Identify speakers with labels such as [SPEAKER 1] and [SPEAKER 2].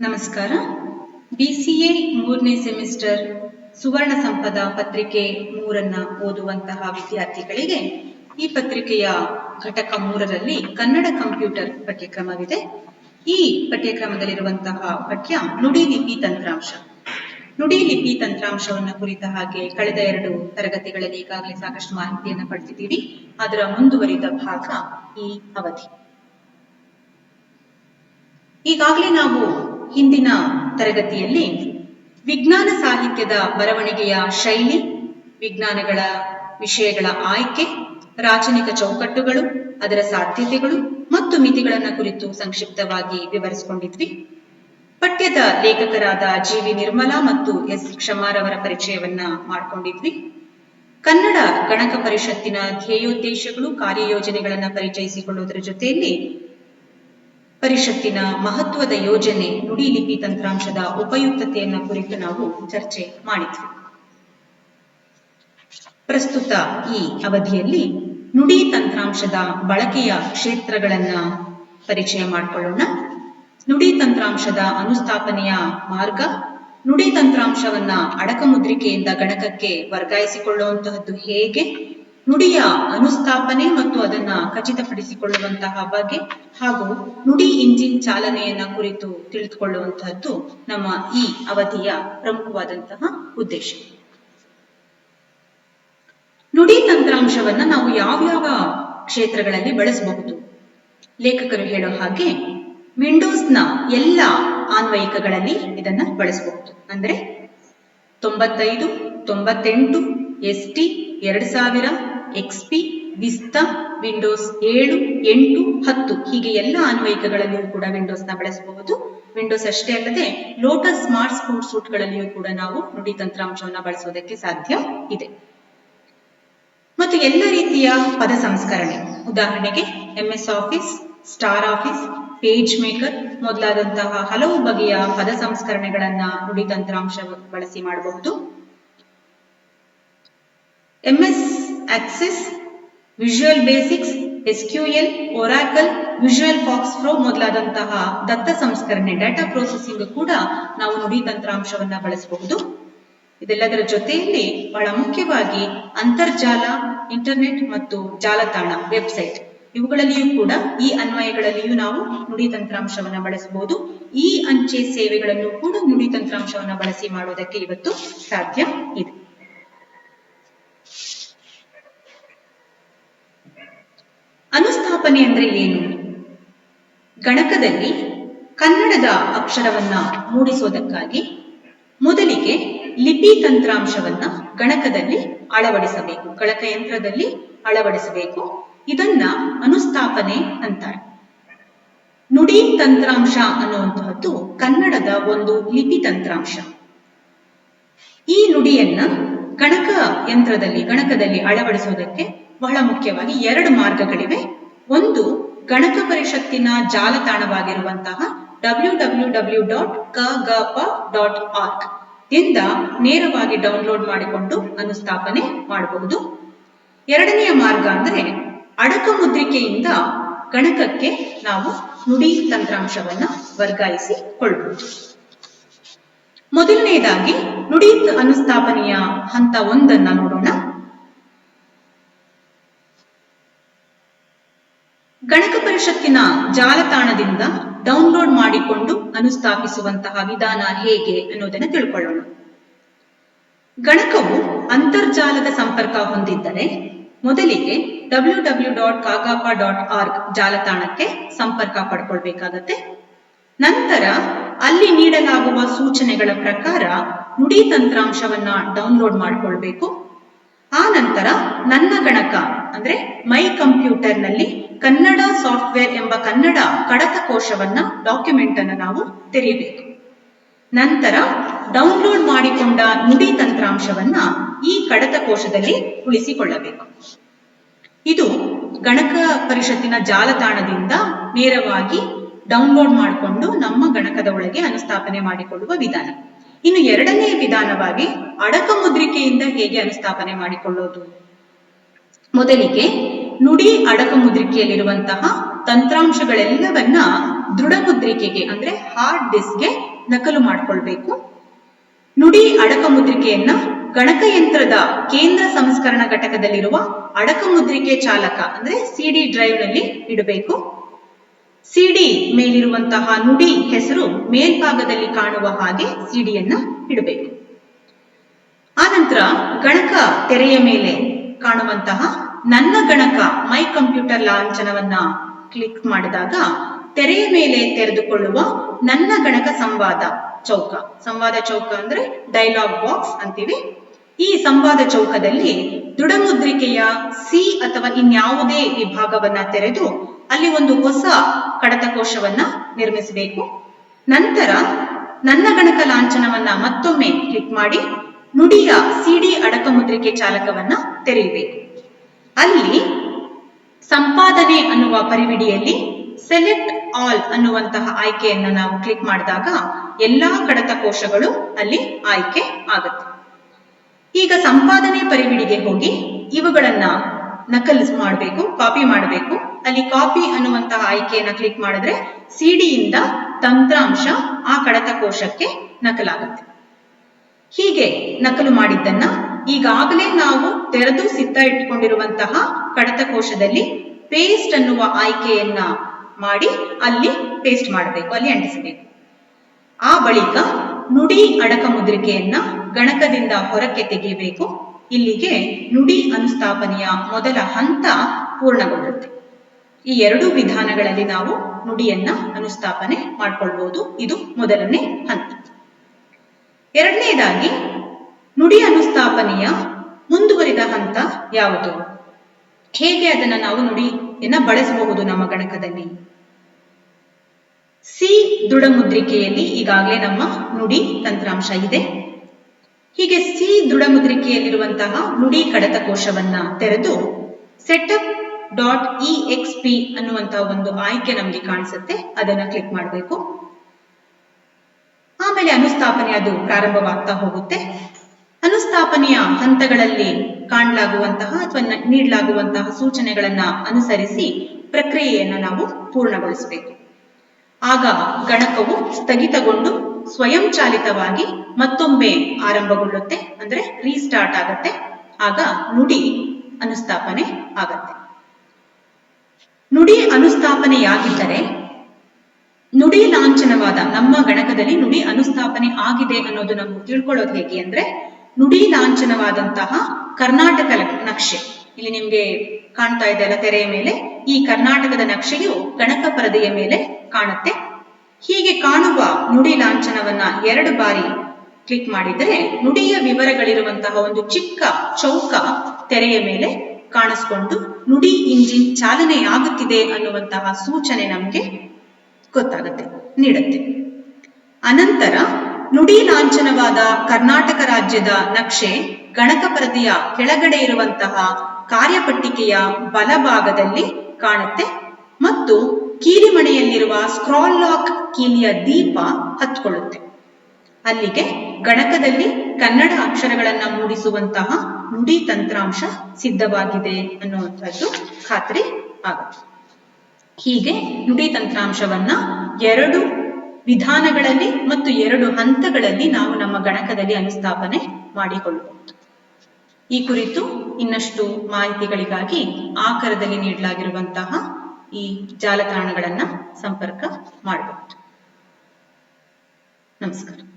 [SPEAKER 1] ನಮಸ್ಕಾರ. ಬಿಸಿಎ ಮೂರನೇ ಸೆಮಿಸ್ಟರ್ ಸುವರ್ಣ ಸಂಪದ ಪತ್ರಿಕೆ ಮೂರನ್ನ ಓದುವಂತಹ ವಿದ್ಯಾರ್ಥಿಗಳಿಗೆ ಈ ಪತ್ರಿಕೆಯ ಘಟಕ ಮೂರರಲ್ಲಿ ಕನ್ನಡ ಕಂಪ್ಯೂಟರ್ ಪಠ್ಯಕ್ರಮವಿದೆ. ಈ ಪಠ್ಯಕ್ರಮದಲ್ಲಿರುವಂತಹ ಪಠ್ಯ ನುಡಿ ಲಿಪಿ ತಂತ್ರಾಂಶ. ನುಡಿ ಲಿಪಿ ತಂತ್ರಾಂಶವನ್ನು ಕುರಿತ ಹಾಗೆ ಕಳೆದ ಎರಡು ತರಗತಿಗಳಲ್ಲಿ ಈಗಾಗಲೇ ಸಾಕಷ್ಟು ಮಾಹಿತಿಯನ್ನು ಪಡೆದಿದ್ದೀವಿ. ಅದರ ಮುಂದುವರಿದ ಭಾಗ ಈ ಅವಧಿ. ಈಗಾಗಲೇ ನಾವು ಹಿಂದಿನ ತರಗತಿಯಲ್ಲಿ ವಿಜ್ಞಾನ ಸಾಹಿತ್ಯದ ಬರವಣಿಗೆಯ ಶೈಲಿ, ವಿಜ್ಞಾನಗಳ ವಿಷಯಗಳ ಆಯ್ಕೆ, ರಾಚನಿಕ ಚೌಕಟ್ಟುಗಳು, ಅದರ ಸಾಧ್ಯತೆಗಳು ಮತ್ತು ಮಿತಿಗಳನ್ನು ಕುರಿತು ಸಂಕ್ಷಿಪ್ತವಾಗಿ ವಿವರಿಸಿಕೊಂಡಿದ್ವಿ. ಪಠ್ಯದ ಲೇಖಕರಾದ ಜಿ ವಿ ನಿರ್ಮಲಾ ಮತ್ತು ಎಸ್. ಕ್ಷಮಾರವರ ಪರಿಚಯವನ್ನ ಮಾಡಿಕೊಂಡಿದ್ವಿ. ಕನ್ನಡ ಗಣಕ ಪರಿಷತ್ತಿನ ಧ್ಯೇಯೋದ್ದೇಶಗಳು, ಕಾರ್ಯಯೋಜನೆಗಳನ್ನ ಪರಿಚಯಿಸಿಕೊಳ್ಳುವುದರ ಜೊತೆಯಲ್ಲಿ ಪರಿಷತ್ತಿನ ಮಹತ್ವದ ಯೋಜನೆ ನುಡಿ ಲಿಪಿ ತಂತ್ರಾಂಶದ ಉಪಯುಕ್ತತೆಯನ್ನು ಕುರಿತು ನಾವು ಚರ್ಚೆ ಮಾಡಿದ್ವಿ. ಪ್ರಸ್ತುತ ಈ ಅವಧಿಯಲ್ಲಿ ನುಡಿ ತಂತ್ರಾಂಶದ ಬಳಕೆಯ ಕ್ಷೇತ್ರಗಳನ್ನ ಪರಿಚಯ ಮಾಡಿಕೊಳ್ಳೋಣ. ನುಡಿ ತಂತ್ರಾಂಶದ ಅನುಸ್ಥಾಪನೆಯ ಮಾರ್ಗ, ನುಡಿ ತಂತ್ರಾಂಶವನ್ನ ಅಡಕಮುದ್ರಿಕೆಯಿಂದ ಗಣಕಕ್ಕೆ ವರ್ಗಾಯಿಸಿಕೊಳ್ಳುವಂತಹದ್ದು ಹೇಗೆ? ನುಡಿಯ ಅನುಸ್ಥಾಪನೆ ಮತ್ತು ಅದನ್ನ ಖಚಿತಪಡಿಸಿಕೊಳ್ಳುವಂತಹ ಬಗ್ಗೆ ಹಾಗೂ ನುಡಿ ಇಂಜಿನ್ ಚಾಲನೆಯನ್ನ ಕುರಿತು ತಿಳಿದುಕೊಳ್ಳುವಂತಹದ್ದು ನಮ್ಮ ಈ ಅವಧಿಯ ಪ್ರಮುಖವಾದಂತಹ ಉದ್ದೇಶ. ನುಡಿ ತಂತ್ರಾಂಶವನ್ನ ನಾವು ಯಾವ್ಯಾವ ಕ್ಷೇತ್ರಗಳಲ್ಲಿ ಬಳಸಬಹುದು? ಲೇಖಕರು ಹೇಳೋ ಹಾಗೆ ವಿಂಡೋಸ್ನ ಎಲ್ಲ ಆನ್ವಯಿಕಗಳಲ್ಲಿ ಇದನ್ನ ಬಳಸಬಹುದು. ಅಂದ್ರೆ ತೊಂಬತ್ತೈದು, ತೊಂಬತ್ತೆಂಟು, ಎಸ್ ಟಿ, ಎರಡ್ ಸಾವಿರ ಎಕ್ಸ್ಪಿ ವಿಸ್ತ ವಿಂಡೋಸ್ ಏಳು, ಎಂಟು, ಹತ್ತು ಹೀಗೆ ಎಲ್ಲ ಅನ್ವಯಿಕಗಳಲ್ಲಿಯೂ ಕೂಡ ವಿಂಡೋಸ್ನ ಬಳಸಬಹುದು. ವಿಂಡೋಸ್ ಅಷ್ಟೇ ಅಲ್ಲದೆ ಲೋಟಸ್ ಸ್ಮಾರ್ಟ್ ಸ್ಪೋರ್ಟ್ ಸೂಟ್ ಗಳಲ್ಲಿಯೂ ಕೂಡ ನಾವು ನುಡಿ ತಂತ್ರಾಂಶವನ್ನು ಬಳಸೋದಕ್ಕೆ ಸಾಧ್ಯ ಇದೆ. ಮತ್ತು ಎಲ್ಲ ರೀತಿಯ ಪದ ಸಂಸ್ಕರಣೆ. ಉದಾಹರಣೆಗೆ MS office star office page maker ಮೊದಲಾದಂತಹ ಹಲವು ಬಗೆಯ ಪದ ಸಂಸ್ಕರಣೆಗಳನ್ನ ನುಡಿ ತಂತ್ರಾಂಶ ಬಳಸಿ ಮಾಡಬಹುದು. MS access visual basics SQL oracle visual fox pro ಮೊದಲಾದಂತಹ ದತ್ತ ಸಂಸ್ಕರಣೆ ಡಾಟಾ ಪ್ರೊಸೆಸಿಂಗ್ ಕೂಡ ನಾವು ನುಡಿ ತಂತ್ರಾಂಶವನ್ನ ಬಳಸಬಹುದು. ಇದೆಲ್ಲದರ ಜೊತೆಯಲ್ಲಿ ಬಹಳ ಮುಖ್ಯವಾಗಿ ಅಂತರ್ಜಾಲ ಇಂಟರ್ನೆಟ್ ಮತ್ತು ಜಾಲತಾಣ ವೆಬ್ಸೈಟ್ ಇವುಗಳಲ್ಲಿಯೂ ಕೂಡ ಈ ಅನ್ವಯಗಳಲ್ಲಿಯೂ ನಾವು ನುಡಿ ತಂತ್ರಾಂಶವನ್ನ ಬಳಸಬಹುದು. ಈ ಅಂಚೆ ಸೇವೆಗಳನ್ನು ಕೂಡ ನುಡಿ ತಂತ್ರಾಂಶವನ್ನ ಬಳಸಿ ಮಾಡುವುದಕ್ಕೆ ಇವತ್ತು ಸಾಧ್ಯ ಇದೆ. ಅನುಸ್ಥಾಪನೆ ಅಂದ್ರೆ ಏನು? ಗಣಕದಲ್ಲಿ ಕನ್ನಡದ ಅಕ್ಷರವನ್ನ ಮೂಡಿಸೋದಕ್ಕಾಗಿ ಮೊದಲಿಗೆ ಲಿಪಿ ತಂತ್ರಾಂಶವನ್ನ ಗಣಕದಲ್ಲಿ ಅಳವಡಿಸಬೇಕು. ಗಣಕಯಂತ್ರದಲ್ಲಿ ಅಳವಡಿಸಬೇಕು. ಇದನ್ನ ಅನುಸ್ಥಾಪನೆ ಅಂತಾರೆ. ನುಡಿ ತಂತ್ರಾಂಶ ಅನ್ನುವಂತಹದ್ದು ಕನ್ನಡದ ಒಂದು ಲಿಪಿ ತಂತ್ರಾಂಶ. ಈ ನುಡಿಯನ್ನ ಗಣಕ ಯಂತ್ರದಲ್ಲಿ, ಗಣಕದಲ್ಲಿ ಅಳವಡಿಸುವುದಕ್ಕೆ ಬಹಳ ಮುಖ್ಯವಾಗಿ ಎರಡು ಮಾರ್ಗಗಳಿವೆ. ಒಂದು ಗಣಕ ಪರಿಷತ್ತಿನ ಜಾಲತಾಣವಾಗಿರುವಂತಹ ಡಬ್ಲ್ಯೂ ಡಬ್ಲ್ಯೂ ಡಬ್ಲ್ಯೂ ಡಾಟ್ ಕಗಪ ಡಾಟ್ ಆರ್ಗ್ ಇಂದ ನೇರವಾಗಿ ಡೌನ್ಲೋಡ್ ಮಾಡಿಕೊಂಡು ಅನುಸ್ಥಾಪನೆ ಮಾಡಬಹುದು. ಎರಡನೆಯ ಮಾರ್ಗ ಅಂದರೆ ಅಡಕ ಮುದ್ರಿಕೆಯಿಂದ ಗಣಕಕ್ಕೆ ನಾವು ನುಡಿ ತಂತ್ರಾಂಶವನ್ನ ವರ್ಗಾಯಿಸಿಕೊಳ್ಳಬಹುದು ಮೊದಲನೆಯದಾಗಿ ನುಡಿ ಅನುಸ್ಥಾಪನೆಯ ಹಂತ ಒಂದನ್ನ ನೋಡೋಣ ಗಣಕ ಪರಿಷತ್ತಿನ ಜಾಲತಾಣದಿಂದ ಡೌನ್ಲೋಡ್ ಮಾಡಿಕೊಂಡು ಅನುಸ್ಥಾಪಿಸುವಂತಹ ವಿಧಾನ ಹೇಗೆ ಅನ್ನೋದನ್ನ ತಿಳ್ಕೊಳ್ಳೋಣ. ಗಣಕವು ಅಂತರ್ಜಾಲದ ಸಂಪರ್ಕ ಹೊಂದಿದ್ದರೆ ಮೊದಲಿಗೆ W W dot ಕಾಗಾಪ dot org ಜಾಲತಾಣಕ್ಕೆ ಸಂಪರ್ಕ ಪಡ್ಕೊಳ್ಬೇಕಾಗತ್ತೆ. ನಂತರ ಅಲ್ಲಿ ನೀಡಲಾಗುವ ಸೂಚನೆಗಳ ಪ್ರಕಾರ ನುಡಿ ತಂತ್ರಾಂಶವನ್ನ ಡೌನ್ಲೋಡ್ ಮಾಡಿಕೊಳ್ಬೇಕು. ಆ ನಂತರ ನನ್ನ ಗಣಕ ಅಂದ್ರೆ ಮೈ ಕಂಪ್ಯೂಟರ್ನಲ್ಲಿ ಕನ್ನಡ ಸಾಫ್ಟ್ವೇರ್ ಎಂಬ ಕನ್ನಡ ಕಡತ ಕೋಶವನ್ನ ಡಾಕ್ಯುಮೆಂಟ್ ಅನ್ನು ನಾವು ತೆರೆಯಬೇಕು ನಂತರ ಡೌನ್ಲೋಡ್ ಮಾಡಿಕೊಂಡ ನುಡಿ ತಂತ್ರಾಂಶವನ್ನ ಈ ಕಡತ ಕೋಶದಲ್ಲಿ ಉಳಿಸಿಕೊಳ್ಳಬೇಕು. ಇದು ಗಣಕ ಪರಿಷತ್ತಿನ ಜಾಲತಾಣದಿಂದ ನೇರವಾಗಿ ಡೌನ್ಲೋಡ್ ಮಾಡಿಕೊಂಡು ನಮ್ಮ ಗಣಕದ ಒಳಗೆ ಅನುಸ್ಥಾಪನೆ ಮಾಡಿಕೊಳ್ಳುವ ವಿಧಾನ. ಇನ್ನು ಎರಡನೇ ವಿಧಾನವಾಗಿ ಅಡಕ ಮುದ್ರಿಕೆಯಿಂದ ಹೇಗೆ ಅನುಸ್ಥಾಪನೆ ಮಾಡಿಕೊಳ್ಳೋದು? ಮೊದಲಿಗೆ ನುಡಿ ಅಡಕ ಮುದ್ರಿಕೆಯಲ್ಲಿರುವಂತಹ ತಂತ್ರಾಂಶಗಳೆಲ್ಲವನ್ನ ದೃಢ ಮುದ್ರಿಕೆಗೆ ಅಂದ್ರೆ ಹಾರ್ಡ್ ಡಿಸ್ಕ್ಗೆ ನಕಲು ಮಾಡಿಕೊಳ್ಬೇಕು. ನುಡಿ ಅಡಕ ಮುದ್ರಿಕೆಯನ್ನ ಗಣಕಯಂತ್ರದ ಕೇಂದ್ರ ಸಂಸ್ಕರಣ ಘಟಕದಲ್ಲಿರುವ ಅಡಕ ಮುದ್ರಿಕೆ ಚಾಲಕ ಅಂದ್ರೆ ಸಿಡಿ ಡ್ರೈವ್ನಲ್ಲಿ ಇಡಬೇಕು. ಸಿಡಿ ಮೇಲಿರುವಂತಹ ನುಡಿ ಹೆಸರು ಮೇಲ್ಭಾಗದಲ್ಲಿ ಕಾಣುವ ಹಾಗೆ ಸಿಡಿಯನ್ನ ಇಡಬೇಕು. ಆನಂತರ ಗಣಕ ತೆರೆಯ ಮೇಲೆ ಕಾಣುವಂತಹ ನನ್ನ ಗಣಕ ಮೈ ಕಂಪ್ಯೂಟರ್ ಲಾಂಛನವನ್ನ ಕ್ಲಿಕ್ ಮಾಡಿದಾಗ ತೆರೆಯ ಮೇಲೆ ತೆರೆದುಕೊಳ್ಳುವ ನನ್ನ ಗಣಕ ಸಂವಾದ ಚೌಕ. ಸಂವಾದ ಚೌಕ ಅಂದ್ರೆ ಡೈಲಾಗ್ ಬಾಕ್ಸ್ ಅಂತೀವಿ. ಈ ಸಂವಾದ ಚೌಕದಲ್ಲಿ ದೃಢಮುದ್ರಿಕೆಯ ಸಿ ಅಥವಾ ಇನ್ಯಾವುದೇ ವಿಭಾಗವನ್ನ ತೆರೆದು ಅಲ್ಲಿ ಒಂದು ಹೊಸ ಕಡತಕೋಶವನ್ನ ನಿರ್ಮಿಸಬೇಕು. ನಂತರ ನನ್ನ ಗಣಕ ಲಾಂಛನವನ್ನ ಮತ್ತೊಮ್ಮೆ ಕ್ಲಿಕ್ ಮಾಡಿ ನುಡಿಯ ಸಿಡಿ ಅಡಕ ಮುದ್ರಿಕೆ ಚಾಲಕವನ್ನ ತೆರೆಯಬೇಕು. ಅಲ್ಲಿ ಸಂಪಾದನೆ ಅನ್ನುವ ಪರಿವಿಡಿಯಲ್ಲಿ ಸೆಲೆಕ್ಟ್ ಆಲ್ ಅನ್ನುವಂತಹ ಆಯ್ಕೆಯನ್ನು ನಾವು ಕ್ಲಿಕ್ ಮಾಡಿದಾಗ ಎಲ್ಲಾ ಕಡತ ಕೋಶಗಳು ಅಲ್ಲಿ ಆಯ್ಕೆ ಆಗುತ್ತೆ. ಈಗ ಸಂಪಾದನೆ ಪರಿವಿಡಿಗೆ ಹೋಗಿ ಇವುಗಳನ್ನ ನಕಲ್ ಮಾಡಬೇಕು ಕಾಪಿ ಮಾಡಬೇಕು. ಅಲ್ಲಿ ಕಾಪಿ ಅನ್ನುವಂತಹ ಆಯ್ಕೆಯನ್ನ ಕ್ಲಿಕ್ ಮಾಡಿದ್ರೆ ಸಿಡಿಯಿಂದ ತಂತ್ರಾಂಶ ಆ ಕಡತ ಕೋಶಕ್ಕೆ ನಕಲಾಗುತ್ತೆ. ಹೀಗೆ ನಕಲು ಮಾಡಿದ್ದನ್ನ ಈಗಾಗಲೇ ನಾವು ತೆರೆದು ಸಿದ್ಧ ಇಟ್ಕೊಂಡಿರುವಂತಹ ಕಡತ ಕೋಶದಲ್ಲಿ ಪೇಸ್ಟ್ ಅನ್ನುವ ಆಯ್ಕೆಯನ್ನ ಮಾಡಿ ಅಲ್ಲಿ ಪೇಸ್ಟ್ ಮಾಡಬೇಕು, ಅಲ್ಲಿ ಅಂಟಿಸಬೇಕು. ಆ ಬಳಿಕ ನುಡಿ ಅಡಕ ಮುದ್ರಿಕೆಯನ್ನ ಗಣಕದಿಂದ ಹೊರಕ್ಕೆ ತೆಗೆಯಬೇಕು. ಇಲ್ಲಿಗೆ ನುಡಿ ಅನುಸ್ಥಾಪನೆಯ ಮೊದಲ ಹಂತ ಪೂರ್ಣಗೊಳ್ಳುತ್ತೆ. ಈ ಎರಡು ವಿಧಾನಗಳಲ್ಲಿ ನಾವು ನುಡಿಯನ್ನ ಅನುಸ್ಥಾಪನೆ ಮಾಡಿಕೊಳ್ಬಹುದು ಇದು ಮೊದಲನೇ ಹಂತ. ಎರಡನೇದಾಗಿ ನುಡಿ ಅನುಸ್ಥಾಪನೆಯ ಮುಂದುವರಿದ ಹಂತ ಯಾವುದು? ಹೇಗೆ ಅದನ್ನ ನಾವು ನುಡಿಯನ್ನು ಬಳಸಬಹುದು ನಮ್ಮ ಗಣಕದಲ್ಲಿ? ಸಿ ದೃಢ ಮುದ್ರಿಕೆಯಲ್ಲಿ ಈಗಾಗಲೇ ನಮ್ಮ ನುಡಿ ತಂತ್ರಾಂಶ ಇದೆ. ಹೀಗೆ ಸಿ ದೃಢ ಮುದ್ರಿಕೆಯಲ್ಲಿರುವಂತಹ ನುಡಿ ಕಡತ ಕೋಶವನ್ನ ತೆರೆದು setup dot E X P ಅನ್ನುವಂತಹ ಒಂದು ಆಯ್ಕೆ ನಮಗೆ ಕಾಣಿಸುತ್ತೆ. ಅದನ್ನ ಕ್ಲಿಕ್ ಮಾಡಬೇಕು. ಆಮೇಲೆ ಅನುಸ್ಥಾಪನೆ ಅದು ಪ್ರಾರಂಭವಾಗ್ತಾ ಹೋಗುತ್ತೆ. ಅನುಸ್ಥಾಪನೆಯ ಹಂತಗಳಲ್ಲಿ ಕಾಣಲಾಗುವಂತಹ ಅಥವಾ ನೀಡಲಾಗುವಂತಹ ಸೂಚನೆಗಳನ್ನ ಅನುಸರಿಸಿ ಪ್ರಕ್ರಿಯೆಯನ್ನು ನಾವು ಪೂರ್ಣಗೊಳಿಸಬೇಕು. ಆಗ ಗಣಕವು ಸ್ಥಗಿತಗೊಂಡು ಸ್ವಯಂಚಾಲಿತವಾಗಿ ಮತ್ತೊಮ್ಮೆ ಆರಂಭಗೊಳ್ಳುತ್ತೆ, ಅಂದ್ರೆ ರೀಸ್ಟಾರ್ಟ್ ಆಗುತ್ತೆ. ಆಗ ನುಡಿ ಅನುಸ್ಥಾಪನೆ ಆಗತ್ತೆ. ನುಡಿ ಅನುಸ್ಥಾಪನೆಯಾಗಿದ್ದರೆ ನುಡಿ ಲಾಂಛನವಾದ ನಮ್ಮ ಗಣಕದಲ್ಲಿ ನುಡಿ ಅನುಸ್ಥಾಪನೆ ಆಗಿದೆ ಅನ್ನೋದು ನಾವು ತಿಳ್ಕೊಳ್ಳೋದು ಹೇಗೆ ಅಂದ್ರೆ ನುಡಿ ಲಾಂಛನವಾದಂತಹ ಕರ್ನಾಟಕ ನಕ್ಷೆ. ಇಲ್ಲಿ ನಿಮ್ಗೆ ಕಾಣ್ತಾ ಇದೆ ಅಲ್ಲ ತೆರೆಯ ಮೇಲೆ. ಈ ಕರ್ನಾಟಕದ ನಕ್ಷೆಯು ಗಣಕ ಪರದೆಯ ಮೇಲೆ ಕಾಣುತ್ತೆ. ಹೀಗೆ ಕಾಣುವ ನುಡಿ ಲಾಂಛನವನ್ನ ಎರಡು ಬಾರಿ ಕ್ಲಿಕ್ ಮಾಡಿದರೆ ನುಡಿಯ ವಿವರಗಳಿರುವಂತಹ ಒಂದು ಚಿಕ್ಕ ಚೌಕ ತೆರೆಯ ಮೇಲೆ ಕಾಣಿಸ್ಕೊಂಡು ನುಡಿ ಇಂಜಿನ್ ಚಾಲನೆಯಾಗುತ್ತಿದೆ ಅನ್ನುವಂತಹ ಸೂಚನೆ ನಮಗೆ ಗೊತ್ತಾಗುತ್ತೆ, ನೀಡುತ್ತೆ. ಅನಂತರ ನುಡಿ ಲಾಂಛನವಾದ ಕರ್ನಾಟಕ ರಾಜ್ಯದ ನಕ್ಷೆ ಗಣಕ ಪರದೆಯ ಕೆಳಗಡೆ ಇರುವಂತಹ ಕಾರ್ಯಪಟ್ಟಿಕೆಯ ಬಲಭಾಗದಲ್ಲಿ ಕಾಣುತ್ತೆ. ಮತ್ತು ಕೀಲಿಮಣೆಯಲ್ಲಿರುವ ಸ್ಕ್ರಾಲ್ ಲಾಕ್ ಕೀಲಿಯ ದೀಪ ಹತ್ಕೊಳ್ಳುತ್ತೆ. ಅಲ್ಲಿಗೆ ಗಣಕದಲ್ಲಿ ಕನ್ನಡ ಅಕ್ಷರಗಳನ್ನ ಮೂಡಿಸುವಂತಹ ನುಡಿ ತಂತ್ರಾಂಶ ಸಿದ್ಧವಾಗಿದೆ ಅನ್ನುವಂಥದ್ದು ಖಾತ್ರಿ ಆಗುತ್ತೆ. ಹೀಗೆ ನುಡಿ ತಂತ್ರಾಂಶವನ್ನ ಎರಡು ವಿಧಾನಗಳಲ್ಲಿ ಮತ್ತು ಎರಡು ಹಂತಗಳಲ್ಲಿ ನಾವು ನಮ್ಮ ಗಣಕದಲ್ಲಿ ಅನುಸ್ಥಾಪನೆ ಮಾಡಿಕೊಳ್ಳಬಹುದು ಈ ಕುರಿತು ಇನ್ನಷ್ಟು ಮಾಹಿತಿಗಳಿಗಾಗಿ ಆಕರದಲ್ಲಿ ನೀಡಲಾಗಿರುವಂತಹ ಈ ಜಾಲತಾಣಗಳನ್ನ ಸಂಪರ್ಕ ಮಾಡಬಹುದು ನಮಸ್ಕಾರ.